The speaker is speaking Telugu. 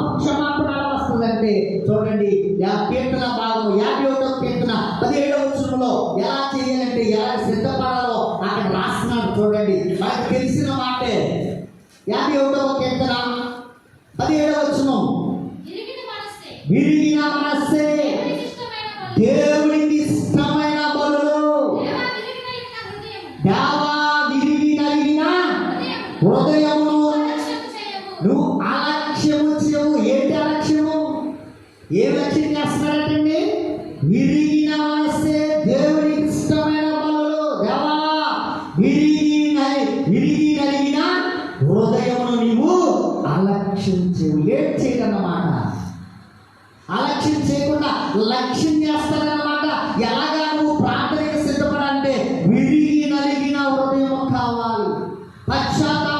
పాప క్షమాపణ ఎలా వస్తుందంటే చూడండి కీర్తన భాగం యాభై ఒకటో కీర్తన పదిహేడవ వచనంలో ఎలా చేయాలంటే ఎలా సిద్ధపడాలో అక్కడ రాస్తున్నాడు చూడండి. మనకు తెలిసిన మాటే. యాభై ఒకటవ కీర్తన పదిహేడవ వచనం. విరిగిన మనస్సే. దేవునికి ఇష్టమైన బలులు. దేవా విరిగి హృదయము. నలిగిన ఏ లక్ష్యం చేస్తున్నారంటండి? విరిగిన మనస్సే దేవుని ఇష్టమైన పనులు. దేవా విరిగి విరిగి కలిగిన హృదయమును నీవు అలక్ష్యం చేయు లేట్ అలక్ష్యం చేయకుండా లక్ష్యం చేస్తారన్నమాట. ఎలాగా నువ్వు ప్రార్థనకు సిద్ధపడాలంటే విరిగి నలిగిన హృదయం కావాలి. పశ్చాత్తాప